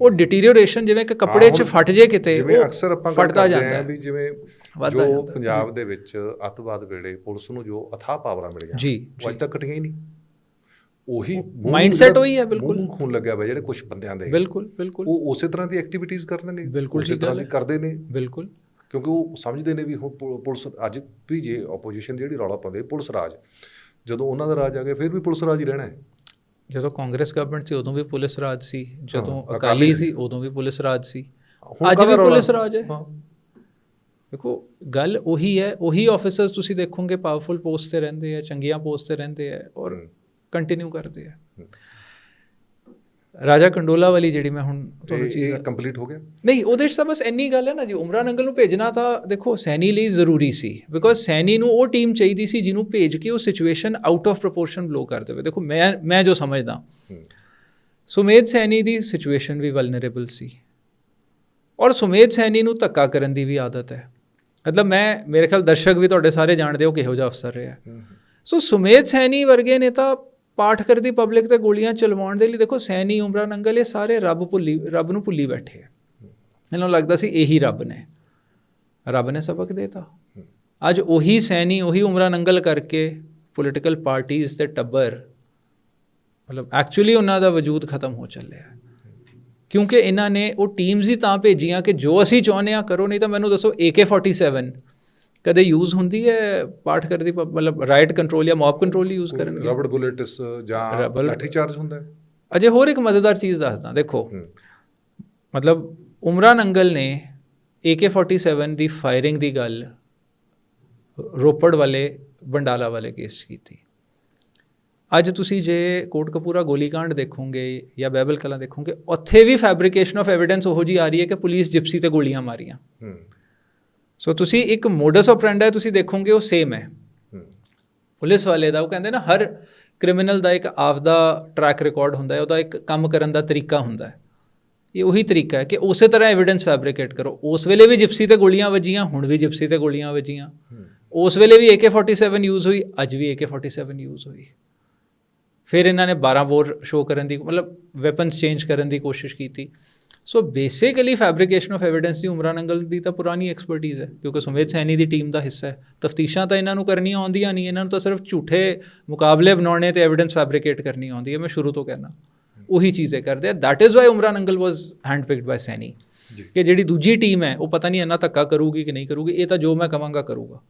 ਉਹ ਡਿਟੀਰੀਓਰੇਸ਼ਨ ਜਿਵੇਂ ਕਿ ਕੱਪੜੇ 'ਚ ਫਟ ਜੇ ਕਿਤੇ ਜਿਵੇਂ ਅਕਸਰ ਆਪਾਂ ਗੱਲ ਫਟਦਾ ਕਰਦੇ ਜਾਂਦਾ ਹਾਂ। ਵੀ ਜਿਵੇਂ ਜੋ। ਪੰਜਾਬ ਦੇ ਵਿੱਚ ਅੱਤਵਾਦ ਵੇਲੇ ਪੁਲਿਸ ਨੂੰ ਜੋ ਅਥਾਹ ਪਾਵਰਾਂ ਮਿਲੀਆਂ ਜੀ, ਅੱਜ ਤੱਕ ਘਟੀਆਂ ਹੀ ਨਹੀਂ। ਉਹੀ ਜਿਹੜਾ ਉਹੀ ਹੈ, ਬਿਲਕੁਲ। ਖੂਨ ਲੱਗਿਆ ਹੋਇਆ ਜਿਹੜੇ ਕੁਝ ਬੰਦਿਆਂ ਦੇ। ਬਿਲਕੁਲ ਬਿਲਕੁਲ। ਉਹ ਉਸੇ ਤਰ੍ਹਾਂ ਦੀ ਐਕਟੀਵਿਟੀਜ਼ ਕਰਨਗੇ। ਬਿਲਕੁਲ ਉਸੇ ਤਰ੍ਹਾਂ ਦੀ। ਕਰਦੇ ਨੇ। ਬਿਲਕੁਲ। ਕਿਉਂਕਿ ਉਹ ਸਮਝਦੇ ਨੇ ਵੀ ਹੁਣ ਪੁਲਿਸ ਅੱਜ ਵੀ ਜੇ ਆਪੋਜੀਸ਼ਨ ਜਿਹੜੀ ਰੌਲਾ ਪਾਉਂਦੀ ਪੁਲਿਸ ਰਾਜ। ਜਦੋਂ ਉਹਨਾਂ ਦਾ ਰਾਜ ਆ ਗਿਆ ਫਿਰ ਵੀ ਪੁਲਿਸ ਰਾਜ ਹੀ ਰਹਿਣਾ ਹੈ। ਜਦੋਂ ਕਾਂਗਰਸ ਗਵਰਨਮੈਂਟ ਸੀ ਉਦੋਂ ਵੀ ਪੁਲਿਸ ਰਾਜ ਸੀ ਜਦੋਂ ਅਕਾਲੀ ਸੀ। ਉਦੋਂ ਵੀ ਪੁਲਿਸ ਰਾਜ ਸੀ ਅੱਜ ਵੀ? ਪੁਲਿਸ ਰਾਜ ਹੈ ਦੇਖੋ ਗੱਲ ਉਹੀ ਹੈ ਉਹੀ ਆਫੀਸਰਸ ਤੁਸੀਂ ਦੇਖੋਗੇ ਪਾਵਰਫੁਲ ਪੋਸਟ ਤੇ ਰਹਿੰਦੇ ਆ ਚੰਗੀਆਂ ਪੋਸਟ ਤੇ ਰਹਿੰਦੇ ਆ ਔਰ। ਕੰਟੀਨਿਊ ਕਰਦੇ ਆ ਰਾਜਾ ਕੰਡੋਲਾ ਵਾਲੀ ਜਿਹੜੀ ਮੈਂ ਹੁਣ ਤੁਹਾਨੂੰ ਚੀਜ਼ ਕੰਪਲੀਟ ਹੋ ਗਿਆ? ਨਹੀਂ ਉਹਦੇ 'ਚ ਤਾਂ ਬਸ ਇੰਨੀ ਗੱਲ ਹੈ ਨਾ ਜੀ ਉਮਰਾ ਨੰਗਲ ਨੂੰ ਭੇਜਣਾ ਤਾਂ ਦੇਖੋ ਸੈਣੀ ਲਈ ਜ਼ਰੂਰੀ ਸੀ ਬਿਕੋਜ਼ ਸੈਣੀ ਨੂੰ ਉਹ ਟੀਮ ਚਾਹੀਦੀ ਸੀ ਜਿਹਨੂੰ ਭੇਜ ਕੇ ਉਹ situation out of proportion blow ਕਰ ਦੇਵੇ। ਦੇਖੋ ਮੈਂ ਮੈਂ ਜੋ ਸਮਝਦਾ। ਸੁਮੇਧ ਸੈਣੀ ਦੀ ਸਿਚੁਏਸ਼ਨ ਵੀ ਵਲਨਰੇਬਲ ਸੀ। ਔਰ ਸੁਮੇਧ ਸੈਣੀ ਨੂੰ ਧੱਕਾ ਕਰਨ ਦੀ ਵੀ ਆਦਤ ਹੈ। ਮਤਲਬ ਮੈਂ ਮੇਰੇ ਖਿਆਲ ਦਰਸ਼ਕ ਵੀ ਤੁਹਾਡੇ ਸਾਰੇ ਜਾਣਦੇ ਹੋ ਕਿਹੋ ਜਿਹਾ ਅਫਸਰ ਰਿਹਾ। ਸੋ ਸੁਮੇਧ ਸੈਣੀ ਵਰਗੇ ਨੇ ਤਾਂ ਪਾਠ ਕਰਦੀ ਪਬਲਿਕ ਤੇ ਗੋਲੀਆਂ ਚਲਵਾਉਣ ਦੇ ਲਈ ਦੇਖੋ ਸੈਣੀ, ਉਮਰਾ, ਨੰਗਲ, ਇਹ ਸਾਰੇ ਰੱਬ ਭੁੱਲੀ, ਰੱਬ ਨੂੰ ਭੁੱਲੀ ਬੈਠੇ ਆ। ਇਹਨਾਂ ਨੂੰ ਲੱਗਦਾ ਸੀ ਇਹੀ ਰੱਬ ਨੇ। ਰੱਬ ਨੇ ਸਬਕ ਦੇਤਾ। ਅੱਜ ਉਹੀ ਸੈਣੀ, ਉਹੀ ਉਮਰਾ, ਨੰਗਲ ਕਰਕੇ ਪੋਲੀਟੀਕਲ ਪਾਰਟੀਆਂ ਤੇ ਟੱਬਰ, ਮਤਲਬ ਐਕਚੁਅਲੀ ਉਹਨਾਂ ਦਾ ਵਜੂਦ ਖਤਮ ਹੋ ਚੱਲਿਆ ਕਿਉਂਕਿ ਇਹਨਾਂ ਨੇ ਉਹ ਟੀਮਸ ਹੀ ਤਾਂ ਭੇਜੀਆਂ ਕਿ ਜੋ ਅਸੀਂ ਚਾਹੁੰਦੇ ਆ ਕਰੋ, ਨਹੀਂ ਤਾਂ ਮੈਨੂੰ ਦੱਸੋ AK47 ਕਦੇ ਯੂਜ਼ ਹੁੰਦੀ ਹੈ ਪਾਠ ਕਰਦੀ ਮਤਲਬ ਰਾਈਟ ਕੰਟਰੋਲ ਜਾਂ ਮੌਬ ਕੰਟਰੋਲ ਯੂਜ਼ ਕਰਨਗੇ? ਰਬੜ ਬੁਲੇਟਸ ਜਾਂ ਲਾਠੀ ਚਾਰਜ ਹੁੰਦਾ ਹੈ? ਅਜੇ ਹੋਰ ਇੱਕ ਮਜ਼ੇਦਾਰ ਚੀਜ਼ ਦੱਸਦਾ ਦੇਖੋ। ਮਤਲਬ ਉਮਰਾ ਨੰਗਲ ਨੇ AK47 ਦੀ ਫਾਇਰਿੰਗ ਦੀ ਗੱਲ ਰੋਪੜ ਵਾਲੇ ਬੰਡਾਲਾ ਵਾਲੇ ਕੇਸ ਕੀਤੀ। ਅੱਜ ਤੁਸੀਂ ਜੇ ਕੋਟਕਪੂਰਾ ਗੋਲੀकांड ਦੇਖੋਗੇ ਜਾਂ ਬੈਬਲ ਕਲਾਂ ਦੇਖੋਗੇ ਉੱਥੇ ਵੀ ਫੈਬਰੀਕੇਸ਼ਨ ਆਫ ਐਵੀਡੈਂਸ ਉਹੋ ਜੀ ਆ ਰਹੀ ਹੈ ਕਿ ਪੁਲਿਸ ਜਿਪਸੀ ਤੇ ਗੋਲੀਆਂ ਮਾਰੀਆਂ। ਸੋ ਤੁਸੀਂ ਇੱਕ ਮੋਡਸ ਆਪਰੈਂਡਾ ਤੁਸੀਂ ਦੇਖੋਗੇ ਉਹ ਸੇਮ ਹੈ। ਪੁਲਿਸ ਵਾਲੇ ਦਾ ਉਹ ਕਹਿੰਦੇ ਨਾ ਹਰ ਕ੍ਰਿਮੀਨਲ ਦਾ ਇੱਕ ਆਪਦਾ ਟਰੈਕ ਰਿਕਾਰਡ ਹੁੰਦਾ ਹੈ ਉਹਦਾ ਇੱਕ ਕੰਮ ਕਰਨ ਦਾ ਤਰੀਕਾ ਹੁੰਦਾ ਹੈ। ਇਹ ਉਹੀ ਤਰੀਕਾ ਹੈ ਕਿ ਉਸੇ ਤਰ੍ਹਾਂ ਐਵੀਡੈਂਸ ਫੈਬਰੀਕੇਟ ਕਰੋ। ਉਸ ਵੇਲੇ ਵੀ ਜਿਪਸੀ ਤੇ ਗੋਲੀਆਂ ਵੱਜੀਆਂ ਹੁਣ ਵੀ ਜਿਪਸੀ ਤੇ ਗੋਲੀਆਂ ਵੱਜੀਆਂ। ਉਸ ਵੇਲੇ ਵੀ AK47 ਯੂਜ਼ ਹੋਈ ਅੱਜ ਵੀ AK47 ਯੂਜ਼ ਹੋਈ। ਫਿਰ ਇਹਨਾਂ ਨੇ 12 ਬੋਰ ਸ਼ੋ ਕਰਨ ਦੀ ਮਤਲਬ ਵੈਪਨਸ ਚੇਂਜ ਕਰਨ ਦੀ ਕੋਸ਼ਿਸ਼ ਕੀਤੀ। So basically fabrication of evidence ਦੀ ਉਮਰਾ ਨੰਗਲ ਦੀ ਤਾਂ ਪੁਰਾਣੀ ਐਕਸਪਰਟਿਜ਼ ਹੈ ਕਿਉਂਕਿ ਸੁਮੇਧ ਸੈਣੀ ਦੀ ਟੀਮ ਦਾ ਹਿੱਸਾ ਹੈ। ਤਫਤੀਸ਼ਾਂ ਤਾਂ ਇਹਨਾਂ ਨੂੰ ਕਰਨੀਆਂ ਆਉਂਦੀਆਂ ਨਹੀਂ ਇਹਨਾਂ ਨੂੰ ਤਾਂ ਸਿਰਫ ਝੂਠੇ ਮੁਕਾਬਲੇ ਬਣਾਉਣੇ ਤੇ ਐਵੀਡੈਂਸ ਫੈਬਰੀਕੇਟ ਕਰਨੀ ਆਉਂਦੀ ਹੈ ਮੈਂ ਸ਼ੁਰੂ ਤੋਂ ਕਹਿਣਾ। ਉਹੀ ਚੀਜ਼ੇ ਕਰਦੇ ਆ। That is why Umra Nangal was handpicked by Saini. ਕਿ ਜਿਹੜੀ ਦੂਜੀ ਟੀਮ ਹੈ ਉਹ ਪਤਾ ਨਹੀਂ ਇੰਨਾ ਧੱਕਾ ਕਰੂਗੀ ਕਿ ਨਹੀਂ ਕਰੂਗੀ ਇਹ ਤਾਂ ਜੋ ਮੈਂ ਕਵਾਂਗਾ ਕਰੂਗਾ।